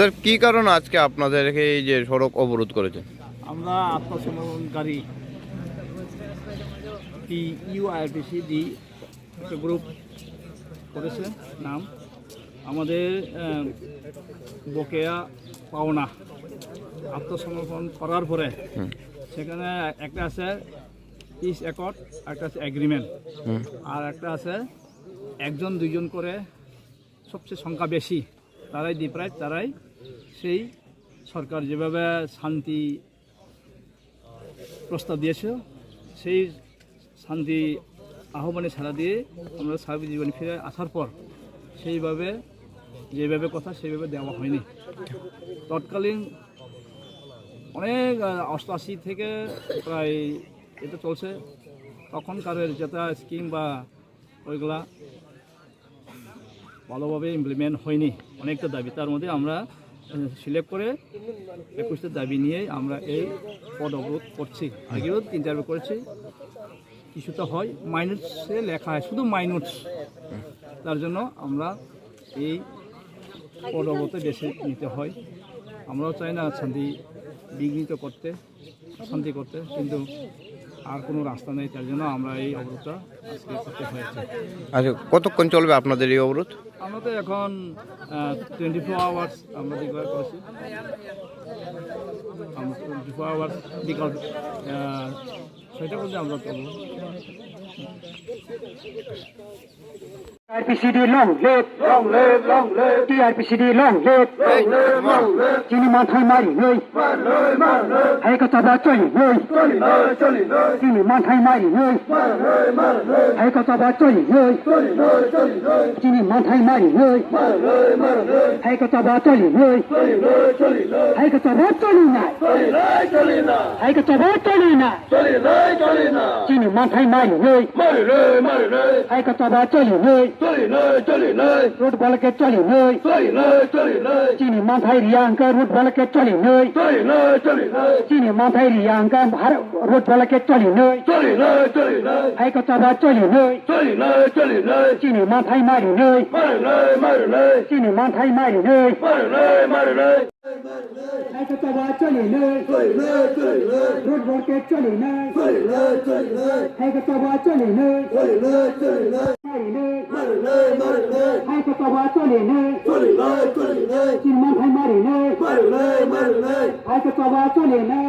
Sir কি কারণ আজকে আপনাদেরকে এই যে সড়ক অবরোধ করেছেন? আমরা আত্মসমর্পণকারী টি ইউআইপিসি ডি একটা গ্রুপ করেছে নাম। আমাদের বকেয়া পাওনা আত্মসমর্পণ করার পরে সেখানে একটা আছে পিস অ্যাকর্ড একটা আছে এগ্রিমেন্ট আর একটা আছে একজন দুইজন করে সবচেয়ে সংখ্যা বেশি তারাই ডিপ্রাইভ তারাই সেই সরকার যেভাবে শান্তি প্রস্তাব দিয়েছে, সেই শান্তি আহ্বানে সাড়া দিয়ে আমরা স্বাভাবিক জীবনে ফিরে আসার পর সেইভাবে, যেভাবে কথা সেইভাবে দেওয়া হয়নি। তৎকালীন অনেক অষ্টআশি থেকে প্রায় এটা চলছে, তখনকারের যেটা স্কিম বা ওইগুলা ভালোভাবে ইমপ্লিমেন্ট হয়নি। অনেকটা দাবি। তার মধ্যে আমরা সিলেক্ট করে একুশটা দাবি নিয়ে আমরা এই পদ অবরোধ করছি। আগেও চারবার করেছি। কিছুটা হয়। মাইনুটসে লেখা হয়। শুধু মাইনুটস তার জন্য আমরা এই পদ অবরোধে বেছে নিতে হয়। আমরাও চাই না শান্তি, বিঘ্নিত করতে, শান্তি করতে। কিন্তু আর কোনো রাস্তা নেই তার জন্য আমরা এই অবরোধটা আজকে করতে হয়েছে। আচ্ছা কতক্ষণ চলবে আপনাদের এই অবরোধ? আমরা তো এখন টোয়েন্টি ফোর আওয়ার্স আমরা ডিক্লেয়ার করেছি। আমরা টোয়েন্টি ফোর আওয়ার্স বিকাল ছয়টা পর্যন্ত আমরা চলবো TRPCD long live, long live, long live. TRPCD long live, long live, long live. চিনি মাথায় মারি নই, এই কথা বা চলি নই, চিনি মাথায় মারি নই, এই কথা বা চলি নই, চিনি মাথায় মারি নই, এই কথা বা চলি নই, এই কথা বা চলি নাই, এই কথা বা চলি নাই, চিনি মাথায় মারি নই, এই কথা বা চলি নই, রোড বলকে চলি নই, চিনি মাথায় রিয়াঙ্কা রোড বলকে চলি নই, চিনি মাথায় রিয়াঙ্কা রোড বলকে চলি নই, এই কথা বা চলি নই, চিনি মাথায় মারি নই, চিনি মাথায় মারি নই, চলে না রোড বলকে চলে না হ্যাঁ কথা চলে না হ্যাঁ কথা চলে না চিনমান ভাই মারি না হ্যাঁ কথা চলে না